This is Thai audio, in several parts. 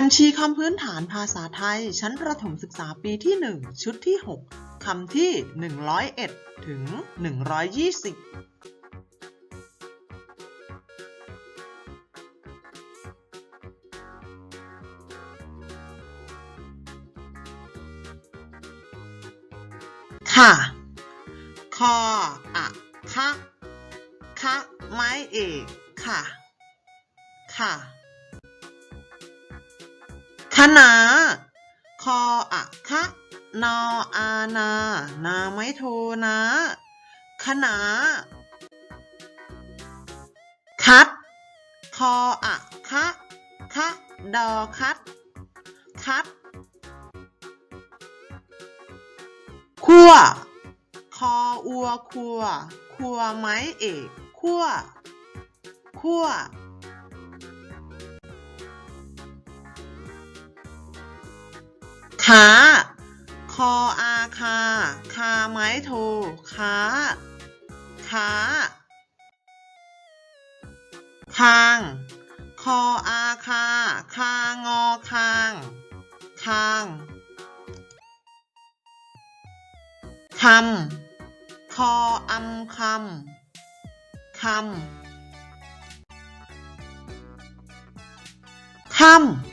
บัญชีคำพื้นฐานภาษาไทย ชั้นประถมศึกษาปีที่ 1 ชุดที่ 6 คำที่ 101 ถึง 120ค่ะคออะคะคะไม้เอก ค่ะ ค่ะ คณะคออะคะนออานา นาไม่โทนะคณะคัด คออะคะคะดอคัด คัดคั่ว คออัวคัว คัวไม้เอกคั่วคั่ว ขาคออาคา คาไม้โทขาขาคาง คออาคา คางอคาง คาง คำ คออำคำ คำค่ำ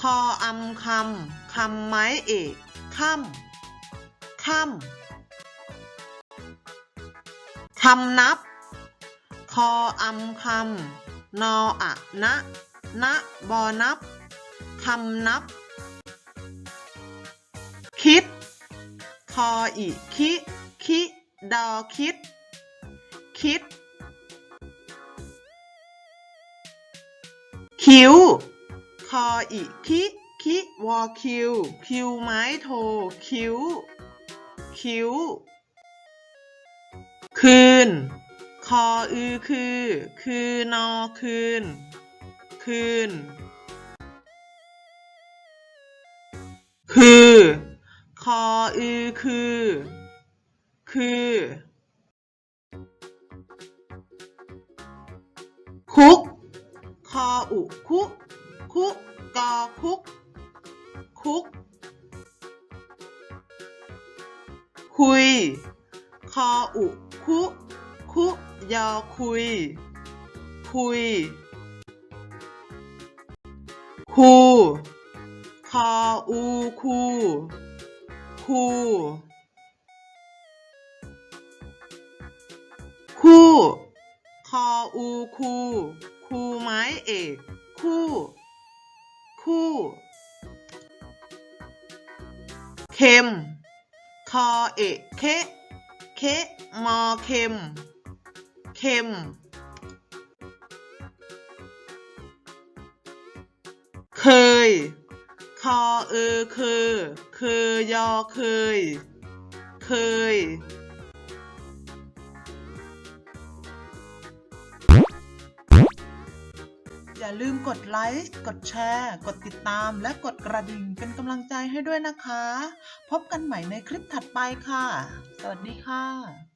คออำคำคำไม้เอกค่ำค่ำคำนับ คออำคำนออะนะนะบอนับคำนับ คิด คออีคิ คิดอคิด คิด คิ้ว คออีคิคิวอคิวคิวไม้โทคิ้วคิ้ว คืน คออือคือ คือนอคืน คืน คือ คออือคือ คือ คุก คออุคุ คุกอคุก คุก คุย คออุ คุ คุยอคุย คุย คูคออูคูคูคู่ คออูคู คูไม้เอก คู่ คู่เข็ม คอเอกเคเคมอเข็มเข็ม เคย คอเออเคอเคยอเคย เคย อย่าลืมกดไลค์ กดแชร์ กดติดตาม และกดกระดิ่งเป็นกำลังใจให้ด้วยนะคะ พบกันใหม่ในคลิปถัดไปค่ะ สวัสดีค่ะ